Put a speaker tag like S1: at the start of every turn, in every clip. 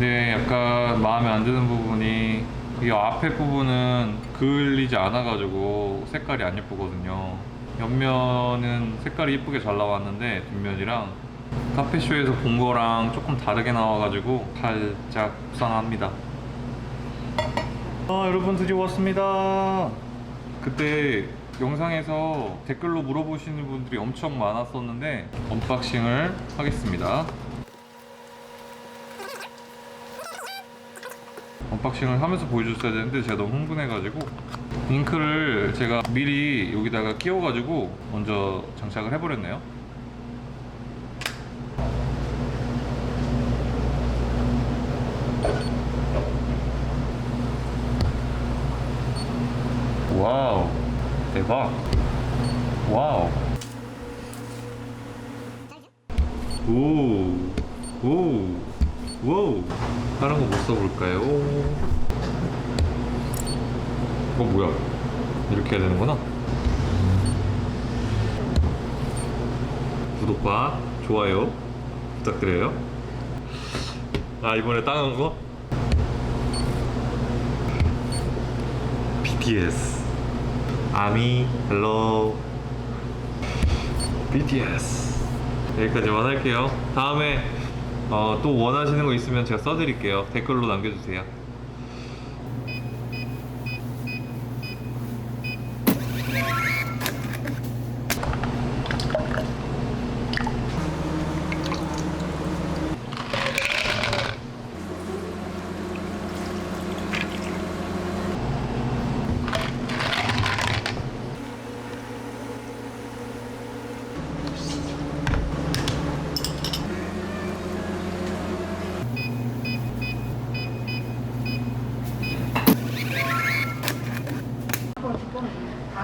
S1: 근데 약간 마음에 안 드는 부분이 이 앞에 부분은 그을리지 않아가지고 색깔이 안 예쁘거든요. 옆면은 색깔이 예쁘게 잘 나왔는데 뒷면이랑 카페쇼에서 본 거랑 조금 다르게 나와가지고 살짝 속상합니다. 아 여러분 드디어 왔습니다. 그때 영상에서 댓글로 물어보시는 분들이 엄청 많았었는데 언박싱을 하겠습니다. 언박싱을 하면서 보여줬어야 되는데 제가 너무 흥분해가지고 잉크를 제가 미리 여기다가 끼워가지고 먼저 장착을 해버렸네요. 와우 대박. 와우. 오오 와우. 다른 거 못 써볼까요? 어 뭐야? 이렇게 해야 되는구나. 구독과 좋아요 부탁드려요. 아 이번에 따는 거? BTS 아미 헬로. BTS 여기까지만 할게요. 다음에 어, 또 원하시는 거 있으면 제가 써드릴게요. 댓글로 남겨주세요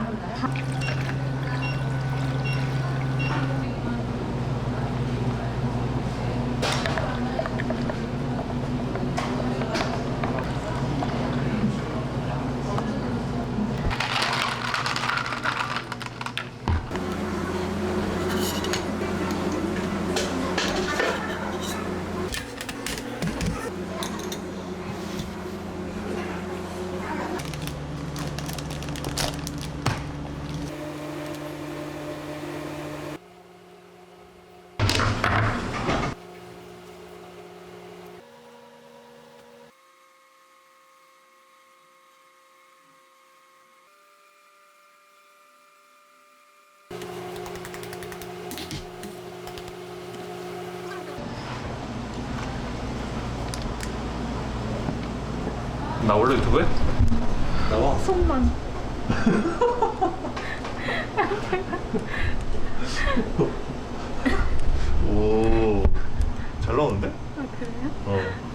S1: Mình. 나 원래 유튜브에? 나와
S2: 손만.
S3: 오, 잘 나오는데?
S2: 아 그래요?
S3: 어.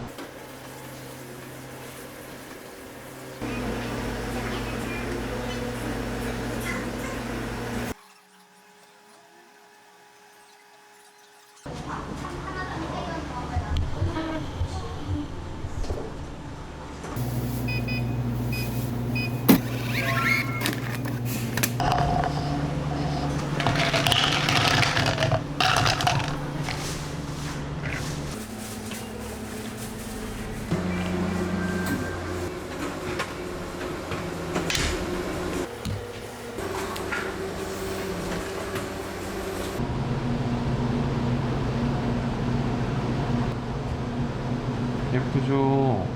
S1: 예쁘죠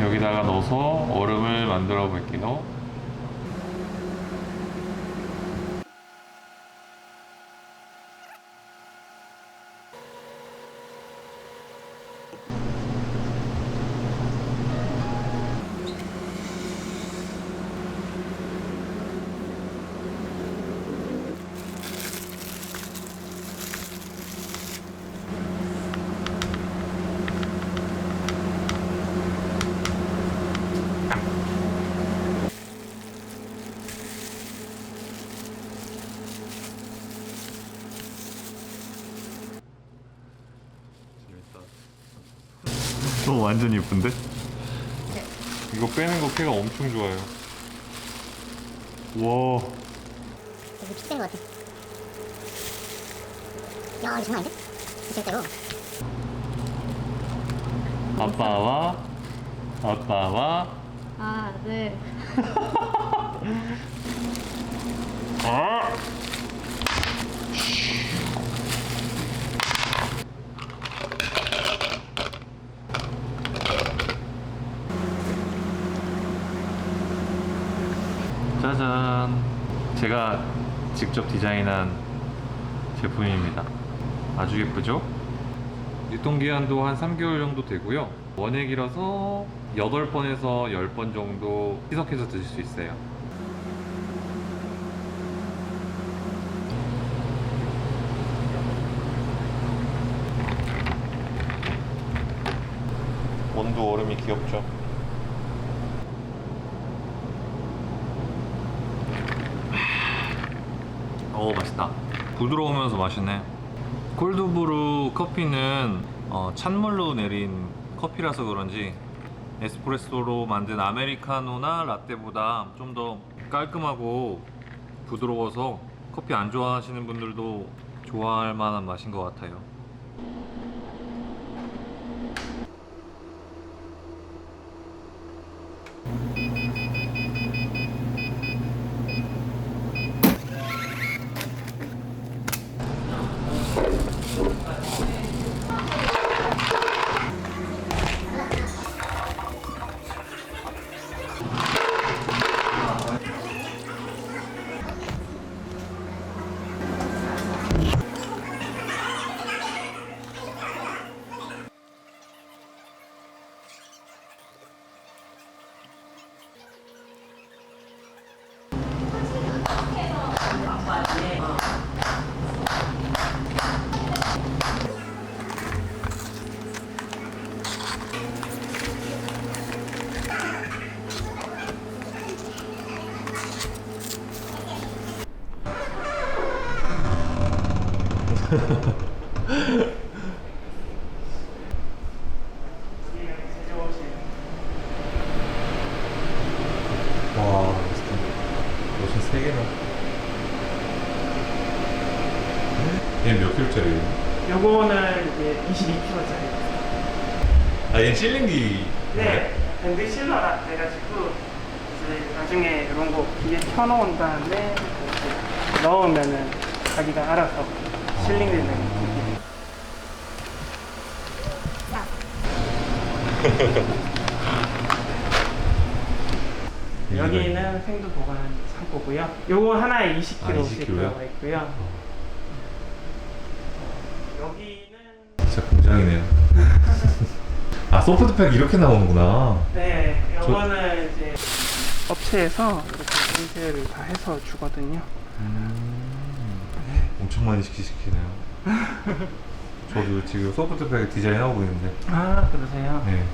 S1: 여기다가 넣어서 얼음을 만들어 볼게요 어, 완전 예쁜데? 이거 빼는 거 쾌가 엄청 좋아요. 와,
S2: 되게 비싼 것 같아. 야, 이거 장난 아닌데? 진짜로.
S1: 아빠와 아빠와
S4: 아, 네.
S1: 아! 짜잔 제가 직접 디자인한 제품입니다 아주 예쁘죠? 유통기한도 한 3개월 정도 되고요 원액이라서 8번에서 10번 정도 희석해서 드실 수 있어요 원두 얼음이 귀엽죠? 오 맛있다. 부드러우면서 맛있네. 콜드브루 커피는 어, 찬물로 내린 커피라서 그런지 에스프레소로 만든 아메리카노나 라떼보다 좀 더 깔끔하고 부드러워서 커피 안 좋아하시는 분들도 좋아할 만한 맛인 것 같아요 와 진짜 로션 3개나 얘몇 킬짜리?
S5: 요거는 이제 22kg짜리.
S1: 아 얘는 실링기
S5: 네. 밴드 실러라 돼가지고 이제 나중에 이런 거 뒤에 켜놓은 다음에 이렇게 넣으면은 자기가 알아서 실링되는 기계. 여기는 생두 보관 창고고요. 요거 하나에 20kg씩
S1: 아, 20kg 요?
S5: 들어가 있고요. 여기는
S1: 진짜 공장이네요 아 소프트팩 이렇게 나오는구나
S5: 네, 요거는 이제 업체에서 이렇게 인쇄를 다 해서 주거든요.
S1: 음, 엄청 많이 시키 시키네요 저도 지금 소프트팩 디자인하고 있는데
S5: 아, 그러세요?
S1: 네.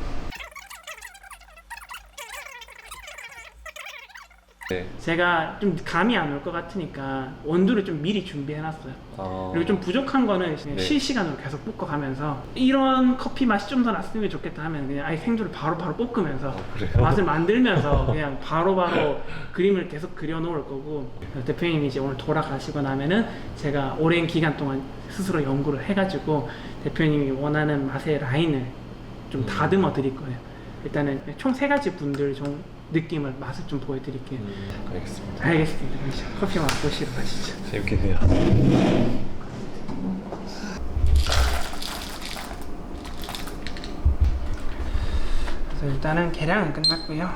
S1: 네.
S5: 제가 좀 감이 안 올 것 같으니까 원두를 좀 미리 준비해놨어요.
S1: 아...
S5: 그리고 좀 부족한 거는 그냥
S1: 네.
S5: 실시간으로 계속 볶아가면서 이런 커피 맛이 좀 더 났으면 좋겠다 하면 그냥 아예 생두를 바로바로 볶으면서
S1: 아, 그래요?
S5: 맛을 만들면서 그냥 바로바로 그림을 계속 그려놓을 거고 대표님이 이제 오늘 돌아가시고 나면은 제가 오랜 기간 동안 스스로 연구를 해가지고 대표님이 원하는 맛의 라인을 좀
S1: 음.
S5: 다듬어 드릴 거예요. 일단은 총 세 가지 분들 좀 느낌을 맛을 좀 보여드릴게요.
S1: 음, 알겠습니다
S5: 알겠습니다. 그럼 이제 커피 맛보시러 가시죠.
S1: 재밌겠네요
S5: 그래서 일단은 계량은 끝났고요.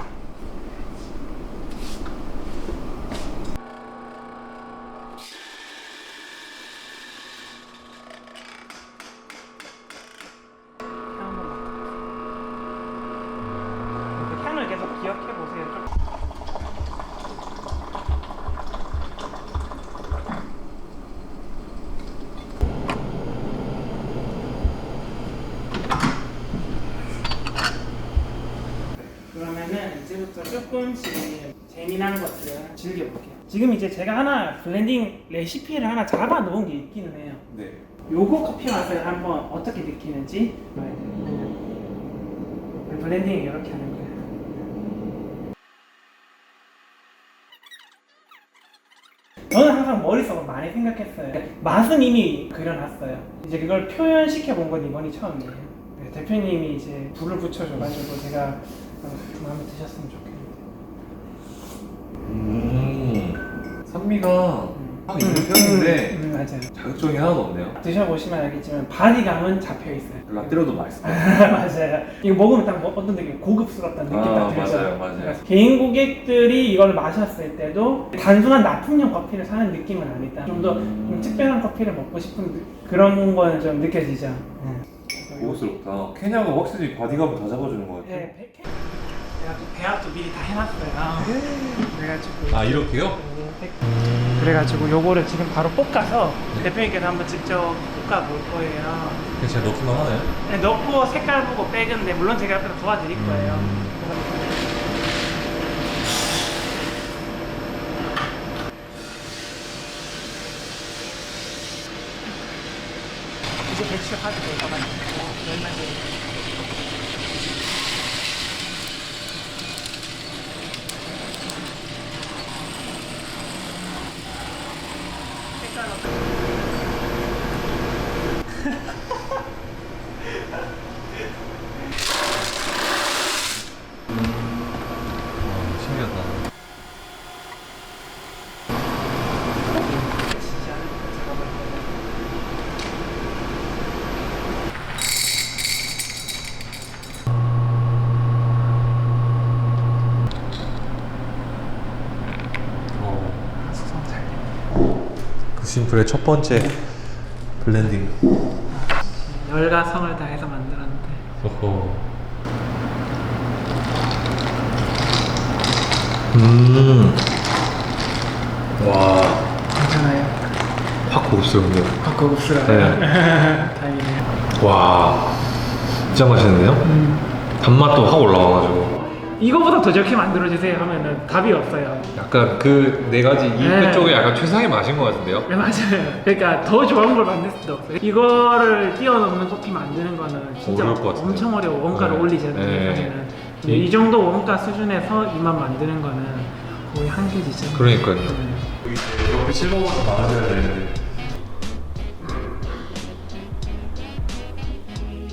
S5: 향을 계속 기억해 보세요. 좀 그러면은 이제부터 조금씩 재미난 것들을 즐겨볼게요. 지금 이제 제가 하나 블렌딩 레시피를 하나 잡아 놓은 게 있기는 해요.
S1: 네.
S5: 요거 커피 맛을 한번 어떻게 느끼는지 봐야 돼요. 블렌딩 이렇게 하는 거예요. 저는 항상 머릿속으로 많이 생각했어요. 맛은 이미 그려놨어요. 이제 그걸 표현시켜 본 건 이번이 처음이에요. 네, 대표님이 이제 불을 붙여줘가지고 제가 어, 마음에 드셨으면 좋겠는데.
S1: 음, 산미가 확 있는
S5: 음,
S1: 편인데
S5: 음, 음, 맞아요.
S1: 자극적이 하나도 없네요.
S5: 드셔보시면 알겠지만 바디감은 잡혀 있어요.
S1: 라떼로도 맛있어요.
S5: 맞아요. 이거 먹으면 딱 뭐- 어떤 느낌, 고급스럽다는 느낌
S1: 아,
S5: 딱 들죠.
S1: 맞아요, 맞아요.
S5: 그러니까 개인 고객들이 이걸 마셨을 때도 단순한 납품용 커피를 사는 느낌은 아니다. 좀 더
S1: 음.
S5: 특별한 커피를 먹고 싶은 느- 그런 거는 좀 느껴지죠. 네.
S1: 고급스럽다. 케냐가 확실히 바디감을 다 잡아주는 것 같아요.
S5: 네, 배- 내가 또 배합도 미리 다 해놨어요. 그래가지고
S1: 아 이렇게요?
S5: 그래가지고 요거를 지금 바로 볶아서 대표님께서 한번 직접 볶아 볼 거예요.
S1: 그냥 제가 넣기만 하나요?
S5: 네, 넣고 색깔 보고 빼근데 물론 제가 옆에서 도와드릴 거예요. 배 추 하도 돼가지고 열만 개.
S1: 신기하다.
S5: 진짜 제가 볼 때는. 숙성 잘 돼요.
S1: 그 심플의 첫 번째 블렌딩.
S5: 열과 성을 다해서 만들었는데
S1: 오호. 음. 와.
S5: 괜찮아요.
S1: 확 고급스럽네요.
S5: 아, 고급스러워요. 다행이네요.
S1: 와. 진짜 맛있는데요?
S5: 음.
S1: 단맛도 확 올라와가지고.
S5: 이거보다 더 좋게 만들어주세요 하면은 답이 없어요.
S1: 약간 그 네 가지 이
S5: 네.
S1: 끝쪽에 약간 최상의 맛인 것 같은데요?
S5: 네, 맞아요. 그러니까 더 좋은 걸 만들 수도 없어요. 이거를 뛰어넘는 커피 만드는 거는 진짜
S1: 어려울 것.
S5: 엄청 어려워. 원가를
S1: 네.
S5: 올리잖아요.
S1: 네.
S5: 사실은. 근데 이 정도 원가 수준에서 이만 만드는 거는 거의 한계지죠.
S1: 그러니까요.
S5: 네.
S1: 옆에 실버버터 많아져야 되는데.